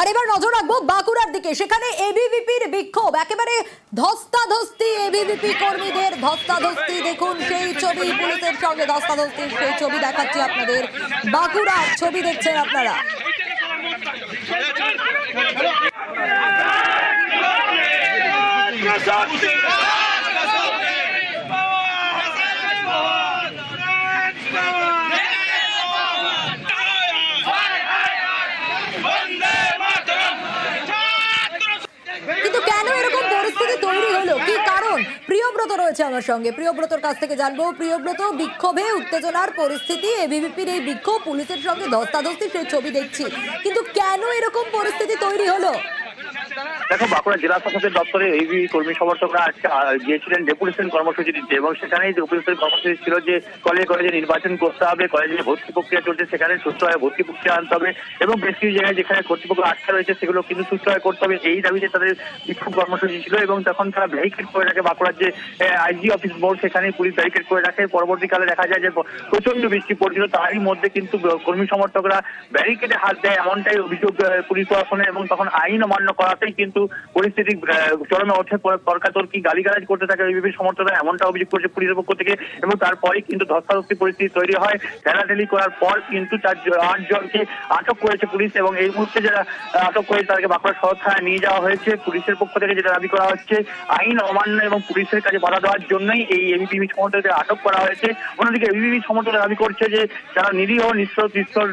আর এবার নজর রাখব বাঁকুড়ার দিকে সেখানে এবিভিপির বিক্ষোভ একেবারে ধস্তাধস্তি এবিভিপি কর্মীদের ধস্তাধস্তি দেখুন সেই ছবি পুলিশের সঙ্গে ধস্তাধস্তির সেই ছবি দেখাচ্ছি আপনাদের বাঁকুড়ার ছবি দেখছেন আপনারা কিন্তু কেন এরকম পরিস্থিতি তৈরি হলো কি কারণ প্রিয়ব্রত রয়েছে আমার সঙ্গে। প্রিয়ব্রতর কাছ থেকে জানব, প্রিয়ব্রত বিক্ষোভে, উত্তেজনার পরিস্থিতি, এবিভিপির এই বিক্ষোভ, পুলিশের সঙ্গে ধস্তাধস্তি, সেই ছবি দেখছি। কিন্তু কেন এরকম পরিস্থিতি তৈরি হলো? দেখো, বাঁকুড়া জেলা শাসকের দপ্তরে এই কর্মী সমর্থকরা আজকে গিয়েছিলেন ডেপুটেশন কর্মসূচি দিতে এবং সেখানেই ডেপুটেশন কর্মসূচি ছিল যে কলেজে কলেজে নির্বাচন করতে হবে, কলেজে ভর্তি প্রক্রিয়া চলছে, সেখানে সুষ্ঠুভাবে ভর্তি প্রক্রিয়া আনতে হবে এবং বেশ কিছু জায়গায় যেখানে কর্তৃপক্ষ আটকা রয়েছে, সেগুলো কিন্তু সুষ্ঠুভাবে করতে হবে। এই দাবিতে তাদের বিক্ষোভ কর্মসূচি ছিল এবং তখন তারা ব্যারিকেড করে রাখে বাঁকুড়ার যে আইজি অফিস মোড় সেখানে পুলিশ ব্যারিকেড করে রাখে। পরবর্তীকালে দেখা যায় যে প্রচণ্ড বৃষ্টি পড়ছিল, তারই মধ্যে কিন্তু কর্মী সমর্থকরা ব্যারিকেডে হাত দেয়, এমনটাই অভিযোগ পুলিশ প্রশাসনের এবং তখন আইন অমান্য করাতেই কিন্তু পরিস্থিতি চরমে ওঠে তর্কাতর্কি গালিগালাজ করতে থাকে বিজেপির সমর্থকরা? এমনটা অভিযোগ করছে পুলিশের পক্ষ থেকে, এবং তারপরে কিন্তু ধস্তাধস্তি পরিস্থিতি তৈরি হয়। ঠেলাঠেলি করার পর কিন্তু চার আট জনকে আটক করেছে পুলিশ, এবং এই মুহূর্তে যারা আটক করেছে তাদেরকে বাঁকুড়া শহর থানায় নিয়ে যাওয়া হয়েছে। পুলিশের পক্ষ থেকে যেটা দাবি করা হচ্ছে, আইন অমান্য এবং পুলিশের কাছে বাধা দেওয়ার জন্যই এই এবিপিবি সমর্থকদের আটক করা হয়েছে। অন্যদিকে এবিপিবি সমর্থকরা দাবি করছে যে, যারা নিরীহ নিঃস্ব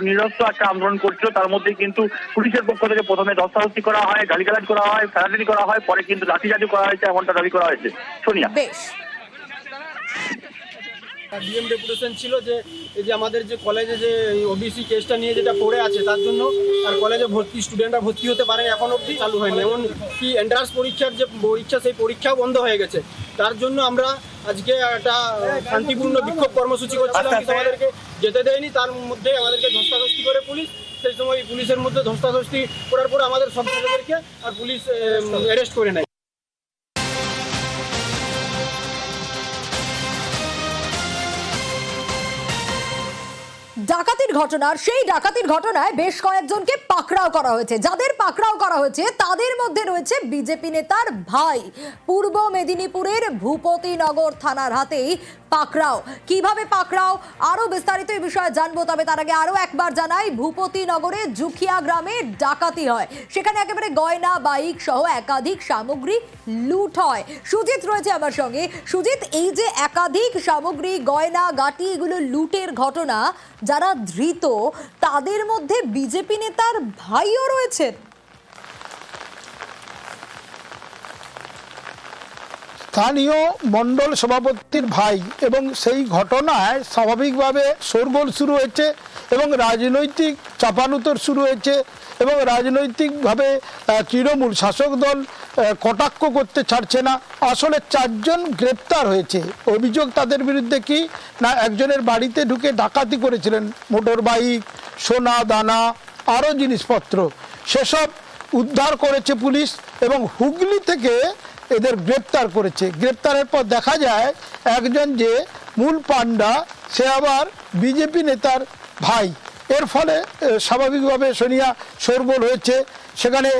নিরস্ত একটা আন্দোলন করছিল, তার মধ্যে কিন্তু পুলিশের পক্ষ থেকে প্রথমে ধস্তাধস্তি করা হয়, গালিগালাজ করা হয় ফেরাটারি করা হয় পরে কিন্তু লাঠিচার্জ করা হয়েছে এমনটা দাবি করা হয়েছে। সোনিয়া। বেশ। ডিএম ডেপুটেশন ছিল যে এই যে আমাদের যে কলেজে যে ওবিসি কেসটা নিয়ে যেটা পড়ে আছে তার জন্য আর কলেজে ভর্তি স্টুডেন্টরা ভর্তি হতে পারেন এখন অবধি চালু হয়নি। এমন কি এন্ট্রান্স পরীক্ষার যে পরীক্ষা সেই পরীক্ষাও বন্ধ হয়ে গেছে। তার জন্য আমরা আজকে একটা শান্তিপূর্ণ বিক্ষোভ কর্মসূচি করছিলাম আমাদেরকে যেতে দেয়নি তার মধ্যে আমাদেরকে ধস্তাধস্তি করে পুলিশ। সেই সময় পুলিশের মধ্যে ধস্তাধস্তি করার পর আমাদের সব আর পুলিশ অ্যারেস্ট করে নেয়। ডাকাতির ঘটনার, সেই ডাকাতির ঘটনায় বেশ কয়েকজনকে পাকড়াও করা হয়েছে। যাদের পাকড়াও করা হয়েছে, তাদের মধ্যে রয়েছে বিজেপি নেতার ভাই। পূর্ব মেদিনীপুরের ভূপতিনগর থানার হাতেই পাকড়াও। কীভাবে পাকড়াও? আরও বিস্তারিত এই বিষয়ে জানব, তবে তার আগে আরও একবার জানাই, ভূপতিনগরে জুখিয়া গ্রামে ডাকাতি হয়। সেখানে একেবারে গয়না, বাইক সহ একাধিক সামগ্রী লুট হয়। সুজিত রয়েছে আমার সঙ্গে। সুজিত, এই যে একাধিক সামগ্রী, গয়না, গাটি, এগুলো লুটের ঘটনা যারা ধৃত, তাদের মধ্যে বিজেপি নেতার ভাইও রয়েছেন। স্থানীয় মণ্ডল সভাপতির ভাই এবং সেই ঘটনায় স্বাভাবিকভাবে শোরগোল শুরু হয়েছে এবং রাজনৈতিক চাপানুতর শুরু হয়েছে এবং রাজনৈতিকভাবে তৃণমূল শাসক দল কটাক্ষ করতে ছাড়ছে না। আসলে চারজন গ্রেপ্তার হয়েছে। অভিযোগ তাদের বিরুদ্ধে কি? না, একজনের বাড়িতে ঢুকে ডাকাতি করেছিলেন মোটর বাইক, সোনা, দানা, আরও জিনিসপত্র। সেসব উদ্ধার করেছে পুলিশ এবং হুগলি থেকে এদের গ্রেপ্তার করেছে। গ্রেপ্তারের পর দেখা যায়, একজন যে মূল পান্ডা সে আবার বিজেপি নেতার ভাই। এর ফলে স্বাভাবিকভাবে সোনিয়া শোরগোল হয়েছে। সেখানে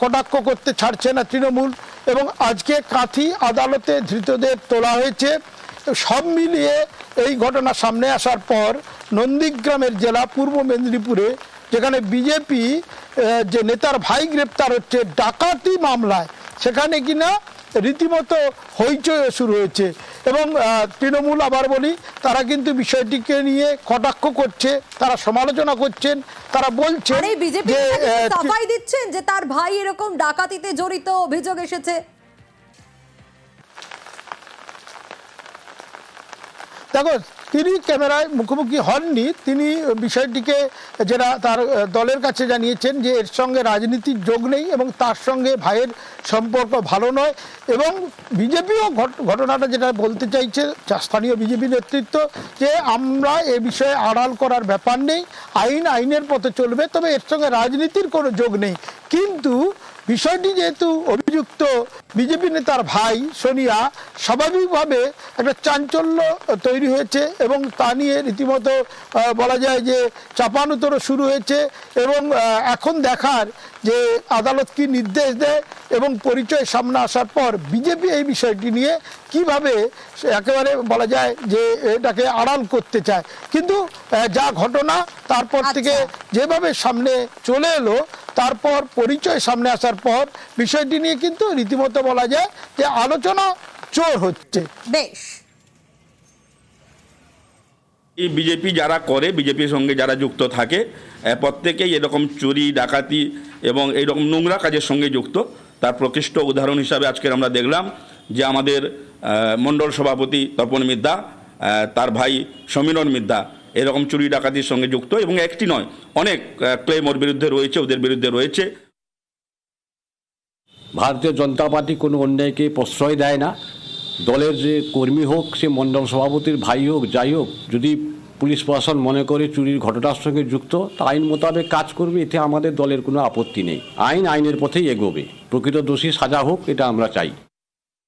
কটাক্ষ করতে ছাড়ছে না তৃণমূল এবং আজকে কাঁথি আদালতে ধৃতদের তোলা হয়েছে। সব মিলিয়ে এই ঘটনা সামনে আসার পর নন্দীগ্রামের জেলা পূর্ব মেদিনীপুরে যেখানে বিজেপি যে নেতার ভাই গ্রেপ্তার হচ্ছে ডাকাতি মামলায়, সেখানে কিনা রীতিমতো হইচই শুরু হয়েছে। এবং আহ, তৃণমূল আবার বলি তারা কিন্তু বিষয়টিকে নিয়ে কটাক্ষ করছে তারা সমালোচনা করছেন তারা বলছেন যে দিচ্ছেন যে তার ভাই এরকম ডাকাতিতে জড়িত অভিযোগ এসেছে? দেখো, তিনি ক্যামেরায় মুখোমুখি হননি, তিনি বিষয়টিকে যেটা তার দলের কাছে জানিয়েছেন যে এর সঙ্গে রাজনীতির যোগ নেই এবং তার সঙ্গে ভাইয়ের সম্পর্ক ভালো নয় এবং বিজেপিও ঘটনাটা যেটা বলতে চাইছে স্থানীয় বিজেপি নেতৃত্ব, যে আমরা এ বিষয়ে আড়াল করার ব্যাপার নেই, আইন আইনের পথে চলবে, তবে এর সঙ্গে রাজনীতির কোনো যোগ নেই। কিন্তু বিষয়টি যেহেতু অভিযুক্ত বিজেপি নেতার ভাই সোনিয়া স্বাভাবিকভাবে একটা চাঞ্চল্য তৈরি হয়েছে এবং তা নিয়ে রীতিমতো বলা যায় যে চাপানুতরও শুরু হয়েছে এবং এখন দেখার যে আদালত কি নির্দেশ দেয় এবং পরিচয় সামনে আসার পর বিজেপি এই বিষয়টি নিয়ে কীভাবে একেবারে বলা যায় যে এটাকে আড়াল করতে চায়। কিন্তু যা ঘটনা তারপর থেকে যেভাবে সামনে চলে এলো তারপর পরিচয় সামনে আসার পর বিষয়টি নিয়ে কিন্তু রীতিমতো বলা যায় যে আলোচনা চোর হচ্ছে। বেশ। এই বিজেপি যারা করে বিজেপির সঙ্গে যারা যুক্ত থাকে প্রত্যেকেই এরকম চুরি ডাকাতি এবং এইরকম নোংরা কাজের সঙ্গে যুক্ত। তার প্রকৃষ্ট উদাহরণ হিসাবে আজকের আমরা দেখলাম যে আমাদের মণ্ডল সভাপতি তপন মিদ্যা তার ভাই সমীরণ মিদ্যা এরকম চুরি ডাকাতির সঙ্গে যুক্ত এবং একটি নয়, অনেক ক্লেম ওর বিরুদ্ধে রয়েছে, ওদের বিরুদ্ধে রয়েছে। ভারতীয় জনতা পার্টি কোনো অন্যায়কে প্রশ্রয় দেয় না। দলের যে কর্মী হোক, সে মণ্ডল সভাপতির ভাই হোক, যাই হোক, যদি পুলিশ প্রশাসন মনে করে চুরির ঘটনার সঙ্গে যুক্ত, তা আইন মোতাবেক কাজ করবে, এতে আমাদের দলের কোনো আপত্তি নেই। আইন আইনের পথেই এগোবে। প্রকৃত দোষী সাজা হোক, এটা আমরা চাই।